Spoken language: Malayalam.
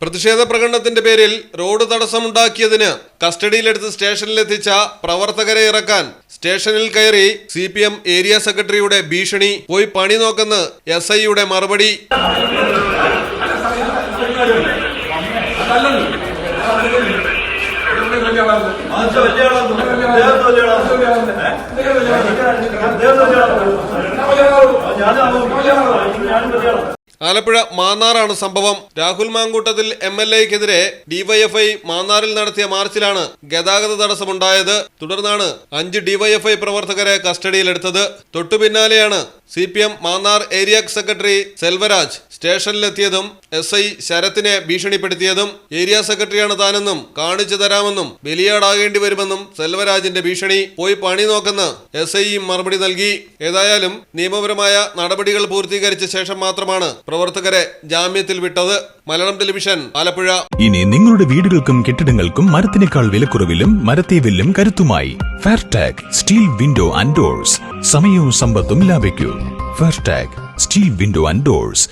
പ്രതിഷേധ പ്രകടനത്തിന്റെ പേരിൽ റോഡ് തടസ്സമുണ്ടാക്കിയതിന് കസ്റ്റഡിയിലെടുത്ത് സ്റ്റേഷനിലെത്തിച്ച പ്രവർത്തകരെ ഇറക്കാൻ സ്റ്റേഷനിൽ കയറി സി പി എം ഏരിയ സെക്രട്ടറിയുടെ ഭീഷണി പോയി പണി നോക്കുന്ന എസ് ഐയുടെ മറുപടി ആലപ്പുഴ മാന്നാറാണ് സംഭവം. രാഹുൽ മാങ്കൂട്ടത്തിൽ എം എൽ എക്കെതിരെ ഡിവൈഎഫ്ഐ മാന്നാറിൽ നടത്തിയ മാർച്ചിലാണ് ഗതാഗത തടസ്സമുണ്ടായത്. തുടർന്നാണ് അഞ്ച് ഡിവൈഎഫ്ഐ പ്രവർത്തകരെ കസ്റ്റഡിയിലെടുത്തത്. തൊട്ടു പിന്നാലെയാണ് C P M Mannar area secretary Selvaraj സ്റ്റേഷനിലെത്തിയതും S I ശരത്തിനെ ഭീഷണിപ്പെടുത്തിയതും ഏരിയ സെക്രട്ടറിയാണ് താനെന്നും കാണിച്ചു തരാമെന്നും ബലിയാടാകേണ്ടി വരുമെന്നും സെൽവരാജിന്റെ ഭീഷണി. പോയി പണി നോക്കെന്ന് എസ് ഐ മറുപടി നൽകി. ഏതായാലും നിയമപരമായ നടപടികൾ പൂർത്തീകരിച്ച ശേഷം മാത്രമാണ് പ്രവർത്തകരെ ജാമ്യത്തിൽ വിട്ടത്. മലയാളം ടെലിവിഷൻ ആലപ്പുഴ. ഇനി നിങ്ങളുടെ വീടുകൾക്കും കെട്ടിടങ്ങൾക്കും മരത്തിനേക്കാൾ വിലക്കുറവിലും മരത്തേവില്ലും കരുത്തുമായി Fairtag steel window and doors സമയവും സമ്പത്തും ലാഭിക്കൂ. Fairtag steel window and doors